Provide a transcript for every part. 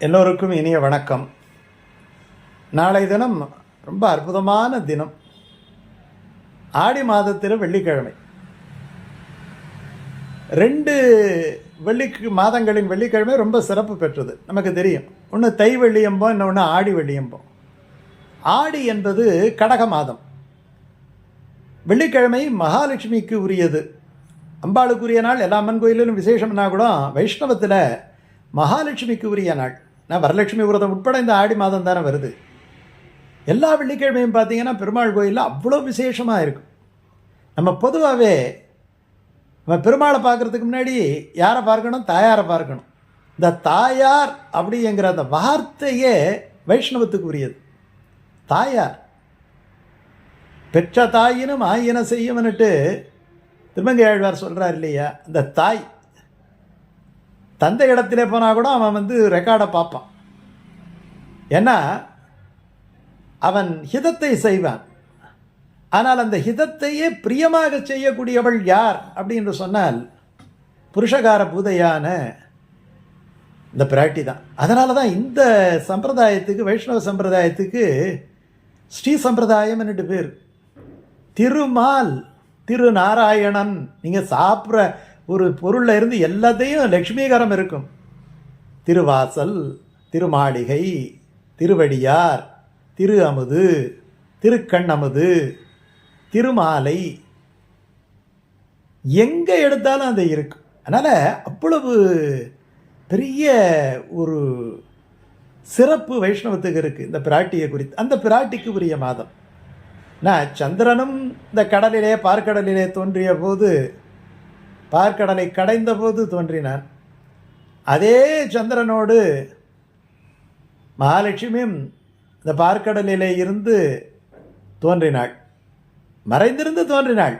எல்லோருக்கும் இனிய வணக்கம். நாளை தினம் ரொம்ப அற்புதமான தினம். ஆடி மாதத்தில் வெள்ளிக்கிழமை. ரெண்டு வெள்ளிக்கு மாதங்களின் வெள்ளிக்கிழமை ரொம்ப சிறப்பு பெற்றது. நமக்கு தெரியும். ஒன்று தை வெள்ளியம்பம் இன்னொன்று ஆடி வெள்ளியம்பம். ஆடி என்பது கடக மாதம். வெள்ளிக்கிழமை மகாலட்சுமிக்கு உரியது. அம்பாளுக்குரிய நாள் எல்லா அம்மன் கோயிலிலும் விசேஷம்னா கூட வைஷ்ணவத்தில் மகாலட்சுமிக்கு உரிய நாள். நான் வரலட்சுமி விரதம் உட்பட இந்த ஆடி மாதம் தானே வருது. எல்லா வெள்ளிக்கிழமையும் பார்த்தீங்கன்னா பெருமாள் கோயிலில் அவ்வளோ விசேஷமாக இருக்கும். நம்ம பொதுவாகவே நம்ம பெருமாளை பார்க்குறதுக்கு முன்னாடி யாரை பார்க்கணும்? தாயாரை பார்க்கணும். இந்த தாயார் அப்படிங்கிற அந்த வார்த்தையே வைஷ்ணவத்துக்கு உரியது தாயார். பெற்ற தாயினும் ஆயின செய்யும்னுட்டு திருமங்கை ஆழ்வார் சொல்கிறார் இல்லையா? அந்த தாய். தந்தை இடத்திலே போனால் கூட அவன் வந்து ரெக்கார்டை பார்ப்பான். ஏன்னா அவன் ஹிதத்தை செய்வான். ஆனால் அந்த ஹிதத்தையே பிரியமாக செய்யக்கூடியவள் யார் அப்படின்னு சொன்னால் புருஷகார பூதையான இந்த பிராட்டி தான். அதனால தான் இந்த சம்பிரதாயத்துக்கு வைஷ்ணவ சம்பிரதாயத்துக்கு ஸ்ரீ சம்பிரதாயம் சம்பிரதாயம்னுட்டு பேர். திருமால் திருநாராயணன். நீங்கள் சாப்பிட்ற ஒரு பொருளில் இருந்து எல்லாத்தையும் லக்ஷ்மீகரம் இருக்கும். திருவாசல் திருமாளிகை திருவடியார் திரு அமுது திருக்கண் அமுது திருமாலை. எங்கே எடுத்தாலும் அது இருக்கும். அதனால் அவ்வளவு பெரிய ஒரு சிறப்பு வைஷ்ணவத்துக்கு இருக்குது இந்த பிராட்டியை குறித்து. அந்த பிராட்டிக்கு உரிய மாதம். நான் சந்திரனும் இந்த கடலிலே பார்க்கடலிலே தோன்றிய போது பார்க்கடலை கடைந்தபோது தோன்றினான் அதே சந்திரனோடு மகாலட்சுமியும் இந்த பார்க்கடலிலே இருந்து தோன்றினாள். மறைந்திருந்து தோன்றினாள்.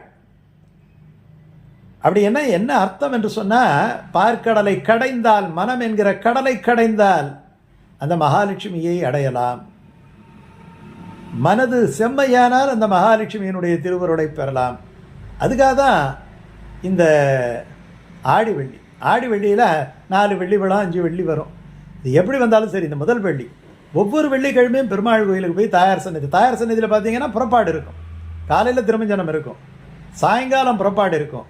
அப்படி என்ன என்ன அர்த்தம் என்று சொன்னால் பார்க்கடலை கடைந்தால் மனம் என்கிற கடலை கடைந்தால் அந்த மகாலட்சுமியை அடையலாம். மனது செம்மையானால் அந்த மகாலட்சுமியினுடைய திருவருளை பெறலாம். அதுக்காக தான் இந்த ஆடி வெள்ளி. ஆடி வெள்ளியில் நாலு வெள்ளி விழா அஞ்சு வெள்ளி வரும். இது எப்படி வந்தாலும் சரி இந்த முதல் வெள்ளி. ஒவ்வொரு வெள்ளிக்கிழமையும் பெருமாள் கோயிலுக்கு போய் தாயார் சன்னதி. தாயார் சன்னதியில் பார்த்தீங்கன்னா புறப்பாடு இருக்கும். காலையில் திருமஞ்சனம் இருக்கும். சாயங்காலம் புறப்பாடு இருக்கும்.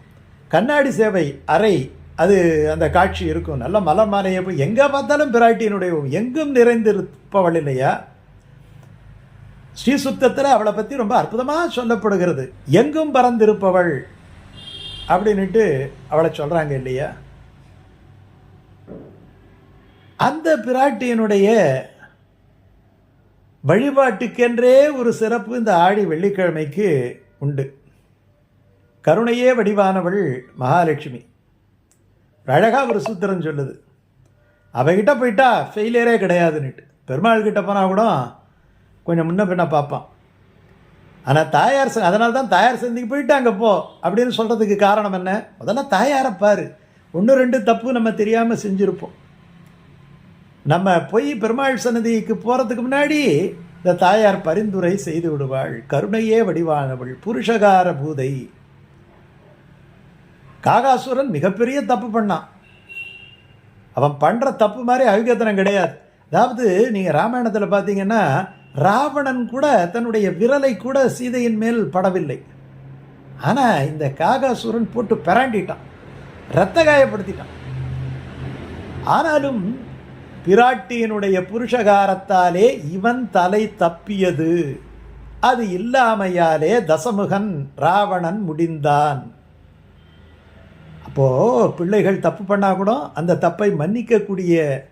கண்ணாடி சேவை அறை அது அந்த காட்சி இருக்கும். நல்ல மலர் மாலையை போய் எங்கே பார்த்தாலும் பிராட்டியினுடைய எங்கும் நிறைந்திருப்பவள் இல்லையா? ஸ்ரீசுத்தத்தில் அவளை பற்றி ரொம்ப அற்புதமாக சொல்லப்படுகிறது. எங்கும் பறந்திருப்பவள். அப்படின்னுட்டு அவளை சொல்கிறாங்க இல்லையா? அந்த பிராட்டியினுடைய வழிபாட்டுக்கென்றே ஒரு சிறப்பு இந்த ஆடி வெள்ளிக்கிழமைக்கு உண்டு. கருணையே வடிவானவள் மகாலட்சுமி. அழகாக ஒரு சூத்திரம் சொல்லுது. அவகிட்ட போயிட்டா ஃபெயிலியரே கிடையாதுன்னுட்டு. பெருமாள் கிட்ட போனால் கூட கொஞ்சம் முன்ன பின்ன பார்ப்பான். ஆனால் தாயார் ச அதனால தான் தாயார் சந்திக்கு போயிட்டாங்க போ. அப்படின்னு சொல்கிறதுக்கு காரணம் என்ன? முதல்ல தாயாரை பாரு. ஒன்று ரெண்டு தப்பு நம்ம தெரியாமல் செஞ்சுருப்போம். நம்ம போய் பெருமாள் சன்னதிக்கு போகிறதுக்கு முன்னாடி இந்த தாயார் பரிந்துரை செய்து விடுவாள். கருணையே வடிவானவள் புருஷகார பூதை. காகாசுரன் மிகப்பெரிய தப்பு பண்ணான். அவன் பண்ணுற தப்பு மாதிரி அவிகத்தனம் கிடையாது. அதாவது நீங்கள் ராமாயணத்தில் பார்த்தீங்கன்னா ராவணன் கூட தன்னுடைய விரலை கூட சீதையின் மேல் படவில்லை. ஆனால் இந்த காகாசுரன் போட்டு பிராண்டிட்டான். இரத்த காயப்படுத்திட்டான். ஆனாலும் பிராட்டியினுடைய புருஷகாரத்தாலே இவன் தலை தப்பியது. அது இல்லாமையாலே தசமுகன் ராவணன் முடிந்தான். அப்போது பிள்ளைகள் தப்பு பண்ணால் கூட அந்த தப்பை மன்னிக்கக்கூடிய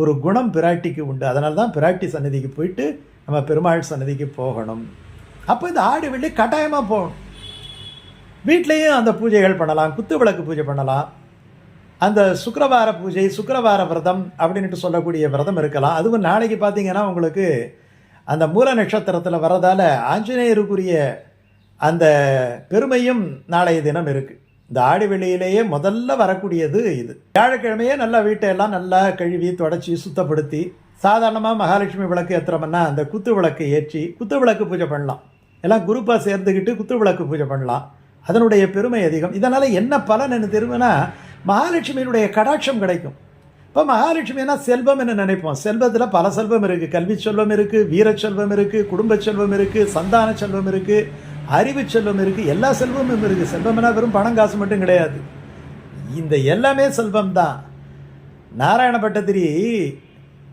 ஒரு குணம் பிராட்டிக்கு உண்டு. அதனால தான் பிராட்டி சன்னதிக்கு போயிட்டு நம்ம பெருமாள் சன்னதிக்கு போகணும். அப்போ இந்த ஆடு வெள்ளி கட்டாயமாக போகணும். வீட்லேயும் அந்த பூஜைகள் பண்ணலாம் குத்து விளக்கு பூஜை பண்ணலாம். அந்த சுக்கரவார பூஜை சுக்கரவார விரதம் அப்படின்ட்டு சொல்லக்கூடிய விரதம் இருக்கலாம். அதுவும் நாளைக்கு பார்த்தீங்கன்னா உங்களுக்கு அந்த மூல நட்சத்திரத்தில் வர்றதால ஆஞ்சநேயருக்குரிய அந்த பெருமையும் நாளைய தினம் இருக்குது இந்த ஆடி வெளியிலேயே முதல்ல வரக்கூடியது இது. வியாழக்கிழமையே நல்லா வீட்டையெல்லாம் நல்லா கழுவி தொடச்சி சுத்தப்படுத்தி சாதாரணமாக மகாலட்சுமி விளக்கு ஏற்றுறோம்னா அந்த குத்து விளக்கு ஏற்றி குத்து விளக்கு பூஜை பண்ணலாம். எல்லாம் குரூப்பாக சேர்ந்துக்கிட்டு குத்து விளக்கு பூஜை பண்ணலாம். அதனுடைய பெருமை அதிகம். இதனால் என்ன பலன் என்ன தெரியுதுன்னா மகாலட்சுமியினுடைய கடாட்சம் கிடைக்கும். இப்போ மகாலட்சுமினா செல்வம் என்ன நினைப்போம்? செல்வத்தில் பல செல்வம் இருக்குது கல்வி செல்வம் இருக்குது வீரச் செல்வம் இருக்குது குடும்ப செல்வம் இருக்குது சந்தான செல்வம் இருக்குது அறிவு செல்வம் இருக்குது எல்லா செல்வமும் இருக்குது செல்வம்னா வெறும் பணம் காசு மட்டும் கிடையாது. இந்த எல்லாமே செல்வம் தான் நாராயண பட்டத்திரி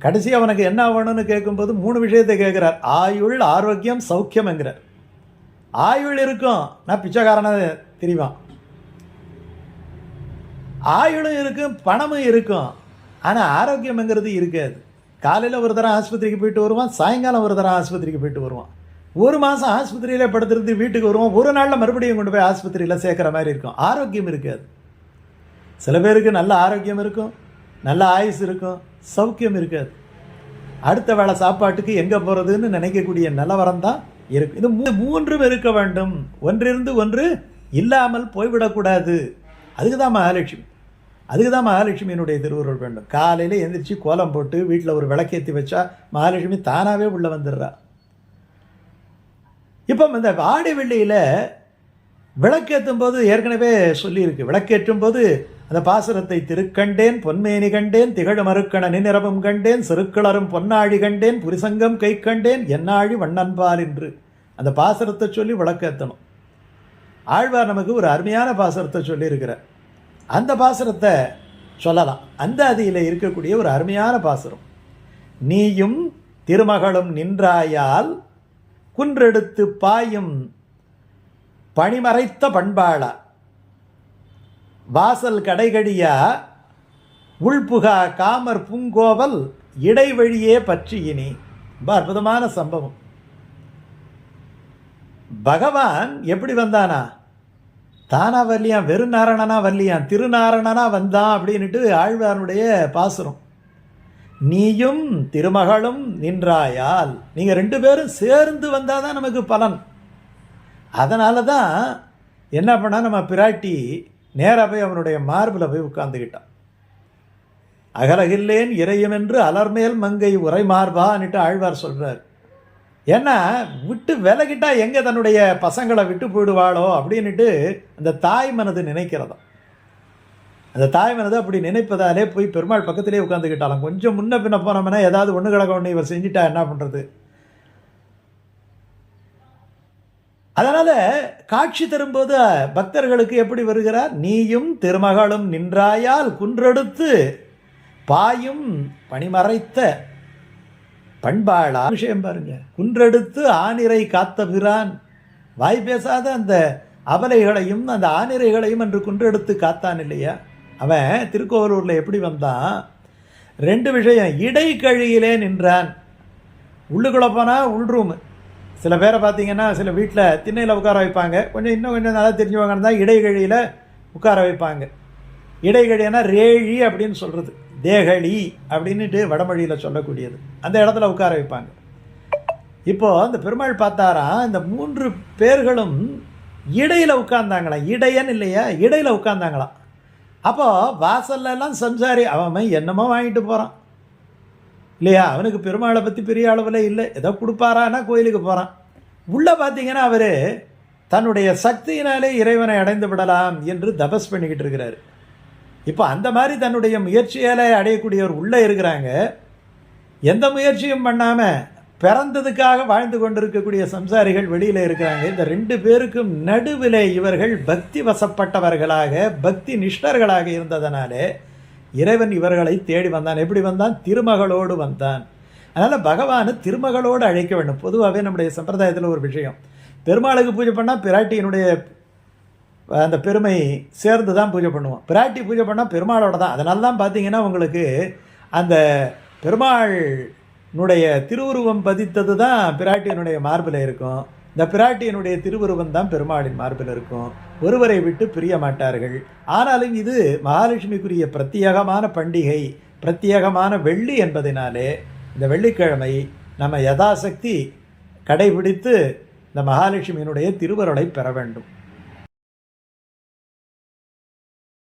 கடைசி அவனுக்கு என்ன வேணும்னு கேட்கும்போது மூணு விஷயத்தை கேட்குறார். ஆயுள் ஆரோக்கியம் சௌக்கியம்ங்கிறார் ஆயுள் இருக்கும். நான் பிச்சைக்காரனாக தெரிவான். ஆயுளும் இருக்கும் பணமும் இருக்கும். ஆனால் ஆரோக்கியம்ங்கிறது இருக்காது. காலையில் ஒரு தரம் ஆஸ்பத்திரிக்கு போயிட்டு வருவான் சாயங்காலம் ஒரு தரம் ஆஸ்பத்திரிக்கு போயிட்டு வருவான். ஒரு மாதம் ஆஸ்பத்திரியில் படுத்துருந்து வீட்டுக்கு வருவோம். ஒரு நாளில் மறுபடியும் கொண்டு போய் ஆஸ்பத்திரியில் சேர்க்குற மாதிரி இருக்கும். ஆரோக்கியம் இருக்காது. சில பேருக்கு நல்ல ஆரோக்கியம் இருக்கும். நல்ல ஆயுஸ் இருக்கும். சௌக்கியம் இருக்காது. அடுத்த வேளை சாப்பாட்டுக்கு எங்கே போகிறதுன்னு நினைக்கக்கூடிய நிலவரம் தான் இருக்கும் இது மூ- மூன்றும் இருக்க வேண்டும். ஒன்றிருந்து ஒன்று இல்லாமல் போய்விடக்கூடாது. அதுக்கு தான் மகாலட்சுமி. அதுக்கு தான் மகாலட்சுமியினுடைய திருவுருள் வேண்டும். காலையில் எந்திரிச்சு கோலம் போட்டு வீட்டில் ஒரு விளக்கேற்றி வச்சா மகாலட்சுமி தானாகவே உள்ளே வந்துடுறா. இப்போ இந்த ஆடி வெள்ளியில் விளக்கேற்றும் போது ஏற்கனவே சொல்லியிருக்கு. விளக்கேற்றும் போது அந்த பாசுரத்தை திருக்கண்டேன் பொன்மேனி கண்டேன் திகழ் மறுக்கண நிறமும் கண்டேன் செருக்களரும் பொன்னாழி கண்டேன் புரிசங்கம் கை கண்டேன் என்னாழி வண்ணன்பால் என்று. அந்த பாசுரத்தை சொல்லி விளக்கேற்றணும் ஆழ்வார் நமக்கு ஒரு அருமையான பாசுரத்தை சொல்லியிருக்கிறார். அந்த பாசுரத்தை சொல்லலாம். அந்த அதியில் இருக்கக்கூடிய ஒரு அருமையான பாசுரம். நீயும் திருமகளும் நின்றாயால் குன்றெடுத்து பாயும் பணிமறைத்த பண்பாளா. வாசல் கடைகடியா உள்புகா காமர் பூங்கோவல் இடைவழியே பற்றியினி. ரொம்ப அற்புதமான சம்பவம். பகவான் எப்படி வந்தானா? தானா வரலையாம் வெறும் நாரணனா வரலையாம் திருநாரணனா வந்தான் அப்படின்னுட்டு ஆழ்வாருடைய பாசுரம். நீயும் திருமகளும் நின்றாயால் நீங்கள் ரெண்டு பேரும் சேர்ந்து வந்தால் தான் நமக்கு பலன். அதனால தான் என்ன பண்ணால் நம்ம பிராட்டி நேராக போய் அவனுடைய மார்பில் போய் உட்காந்துக்கிட்டான் அகலகில்லேன் இறையும் என்று அலர்மேல் மங்கை உரை மார்பான்னுட்டு ஆழ்வார் சொல்கிறார் ஏன்னா விட்டு விலகிட்டா எங்கே தன்னுடைய பசங்களை விட்டு போயிடுவாளோ? அப்படின்னுட்டு அந்த தாய் மனது நினைக்கிறதாம். அந்த தாய் மனது அப்படி நினைப்பதாலே போய் பெருமாள் பக்கத்திலே உட்காந்துக்கிட்டாலும் கொஞ்சம் முன்ன பின்ன போனோம்னா ஏதாவது ஒன்று கிடக்க ஒன்று இவர் செஞ்சிட்டா என்ன பண்ணுறது அதனால் காட்சி தரும்போது பக்தர்களுக்கு எப்படி வருகிறார்? நீயும் திருமகளும் நின்றாயால் குன்றெடுத்து பாயும் பணிமறைத்த பண்பாளா? விஷயம் பாருங்க. குன்றெடுத்து ஆனிரை காத்த பிரான் வாய் பேசாத அந்த அபலைகளையும் அந்த ஆனிரைகளையும் என்று குன்றெடுத்து காத்தான் இல்லையா? அவன் திருக்கோவலூரில் எப்படி வந்தான் ரெண்டு விஷயம் இடைக்கழியிலே நின்றான். உள்ளுக்குள்ளே போனால் உள் ரூமு சில பேரை பார்த்தீங்கன்னா சில வீட்டில் திண்ணையில் உட்கார வைப்பாங்க. கொஞ்சம் இன்னும் கொஞ்சம் நல்லா தெரிஞ்சவங்க தான் இடைகழியில் உட்கார வைப்பாங்க. இடைகழினா ரேழி அப்படின்னு சொல்கிறது தேகழி அப்படின்ட்டு வடமொழியில் சொல்லக்கூடியது. அந்த இடத்துல உட்கார வைப்பாங்க. இப்போது அந்த பெருமாள் பார்த்தாரா இந்த மூன்று பேர்களும் இடையில் உட்கார்ந்தாங்களாம் இடையன்னு இல்லையா? இடையில் உட்கார்ந்தாங்களாம் அப்போது வாசல்ல சம்சாரி அவன் என்னமோ வாங்கிட்டு போகிறான் இல்லையா? அவனுக்கு பெருமாளை பற்றி பெரிய அளவில் இல்லை. ஏதோ கொடுப்பாரான்னா கோயிலுக்கு போகிறான் உள்ளே பார்த்தீங்கன்னா அவர் தன்னுடைய சக்தியினாலே இறைவனை அடைந்து விடலாம் என்று தபஸ் பண்ணிக்கிட்டு இருக்கிறார். இப்போ அந்த மாதிரி தன்னுடைய முயற்சியால் அடையக்கூடியவர் உள்ளே இருக்கிறாங்க. எந்த முயற்சியும் பண்ணாமல் பிறந்ததுக்காக வாழ்ந்து கொண்டிருக்கக்கூடிய சம்சாரிகள் வெளியில் இருக்கிறாங்க. இந்த ரெண்டு பேருக்கும் நடுவில் இவர்கள் பக்தி வசப்பட்டவர்களாக பக்தி நிஷ்டர்களாக இருந்ததனாலே இறைவன் இவர்களை தேடி வந்தான். எப்படி வந்தான்? திருமகளோடு வந்தான். அதனால் பகவானை திருமகளோடு அழைக்க வேண்டும். பொதுவாகவே நம்முடைய சம்பிரதாயத்தில் ஒரு விஷயம். பெருமாளுக்கு பூஜை பண்ணால் பிராட்டியினுடைய அந்த பெருமை சேர்ந்து தான் பூஜை பண்ணுவோம். பிராட்டி பூஜை பண்ணால் பெருமாளோட தான். அதனால தான் பார்த்தீங்கன்னா உங்களுக்கு அந்த பெருமாள் என்னுடைய திருவுருவம் பதித்தது தான் பிராட்டியினுடைய மார்பில் இருக்கும். இந்த பிராட்டியனுடைய திருவுருவம் தான் பெருமாளின் மார்பில் இருக்கும். ஒருவரை விட்டு பிரிய மாட்டார்கள். ஆனாலும் இது மகாலட்சுமிக்குரிய பிரத்யேகமான பண்டிகை பிரத்யேகமான வெள்ளி என்பதினாலே இந்த வெள்ளிக்கிழமை நம்ம யதாசக்தி கடைபிடித்து இந்த மகாலட்சுமியினுடைய திருவருளை பெற வேண்டும்.